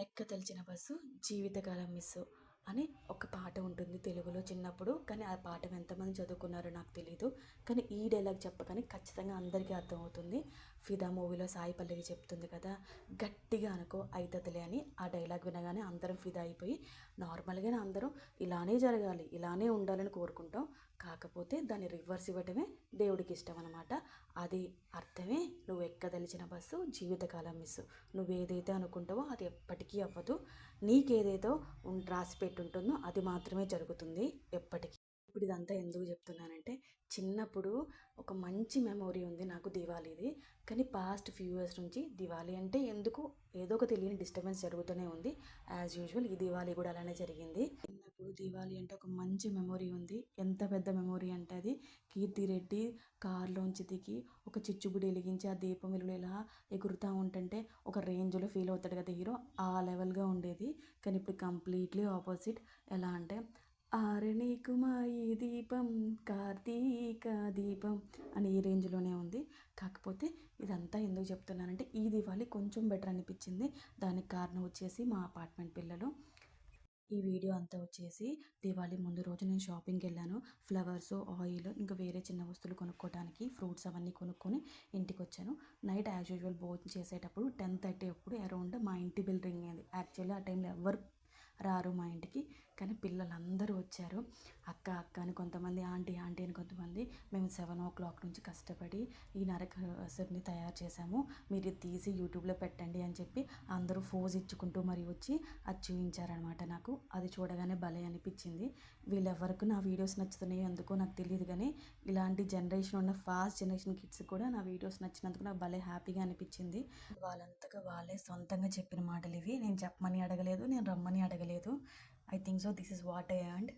ఎక్క తెలిచిన బస్సు జీవితకాలం మిస్సు అని ఒక పాట ఉంటుంది. తెలుగులో చిన్నప్పుడు కానీ ఆ పాట ఎంతమంది చదువుకున్నారో నాకు తెలియదు కానీ ఈ డైలాగ్ చెప్పగానే ఖచ్చితంగా అందరికీ అర్థమవుతుంది. ఫిదా మూవీలో సాయి పల్లవి చెప్తుంది కదా గట్టిగా అనుకో అవుతుందిలే అని ఆ డైలాగ్ వినగానే అందరం ఫిదా అయిపోయి నార్మల్గానే అందరం ఇలానే జరగాలి ఇలానే ఉండాలని కోరుకుంటాం. కాకపోతే దాన్ని రివర్స్ ఇవ్వటమే దేవుడికి ఇష్టం అనమాట అది అర్థమే నువ్వు ఎక్కదలిచిన బస్సు జీవితకాలం మిస్ నువ్వు ఏదైతే అనుకుంటావో అది ఎప్పటికీ అవ్వదు. నీకేదైతే రాసి పెట్టుంటుందో అది మాత్రమే జరుగుతుంది. ఎప్పటికీ. ఇప్పుడు ఇదంతా ఎందుకు చెప్తున్నానంటే చిన్నప్పుడు ఒక మంచి మెమొరీ ఉంది నాకు దివాళీది. కానీ పాస్ట్ ఫ్యూ ఇయర్స్ నుంచి దివాళీ అంటే ఎందుకు ఏదో ఒక తెలియని డిస్టర్బెన్స్ జరుగుతూనే ఉంది. యాజ్ యూజువల్ ఈ దివాళీ కూడా అలానే జరిగింది. చిన్నప్పుడు దివాళీ అంటే ఒక మంచి మెమొరీ ఉంది. ఎంత పెద్ద మెమొరీ అంటే అది కీర్తి రెడ్డి కారులోంచి దిగి ఒక చిచ్చుబుడి వెలిగించి ఆ దీపం వెలుగులు ఇలా ఎగురుతూ ఉంటుంటే ఒక రేంజ్లో ఫీల్ అవుతాడు కదా హీరో. ఆ లెవెల్గా ఉండేది. కానీ ఇప్పుడు కంప్లీట్లీ ఆపోజిట్. ఎలా అంటే ఆరణికుమాయి ఈ దీపం కార్తీక దీపం అని ఈ రేంజ్లోనే ఉంది. కాకపోతే ఇదంతా ఎందుకు చెప్తున్నానంటే ఈ దివాళి కొంచెం బెటర్ అనిపించింది. దానికి కారణం వచ్చేసి మా అపార్ట్మెంట్ పిల్లలు. ఈ వీడియో అంతా వచ్చేసి దివాళీ ముందు రోజు నేను షాపింగ్కి వెళ్ళాను. ఫ్లవర్స్ ఆయిల్ ఇంకా వేరే చిన్న వస్తువులు కొనుక్కోవడానికి ఫ్రూట్స్ అవన్నీ కొనుక్కొని ఇంటికి వచ్చాను నైట్ యాజ్ యూజువల్ భోజనం చేసేటప్పుడు టెన్ థర్టీ అప్పుడు అరౌండ్ మా ఇంటి బిల్ రింగ్ అయింది. యాక్చువల్లీ ఆ టైంలో ఎవరు రారు మా ఇంటికి. కానీ పిల్లలందరూ వచ్చారు. అక్క అక్క అని కొంతమంది ఆంటీ ఆంటీ అని మేము సెవెన్ ఓ క్లాక్ నుంచి కష్టపడి ఈ నరకసుని తయారు చేశాము. మీరు ఇది తీసి యూట్యూబ్లో పెట్టండి అని చెప్పి అందరూ ఫోజ్ ఇచ్చుకుంటూ మరి వచ్చి అది చూపించారనమాట నాకు. అది చూడగానే భలే అనిపించింది. వీళ్ళెవరికి నా వీడియోస్ నచ్చుతున్నాయి ఎందుకో నాకు తెలియదు కానీ ఇలాంటి జనరేషన్ ఉన్న ఫాస్ట్ జనరేషన్ కిడ్స్ కూడా నా వీడియోస్ నచ్చినందుకు నాకు భలే హ్యాపీగా అనిపించింది. వాళ్ళంతగా వాళ్ళే సొంతంగా చెప్పిన మాటలు ఇవి. నేను చెప్పమని అడగలేదు నేను రమ్మని అడగలేదు. I think so this is what I and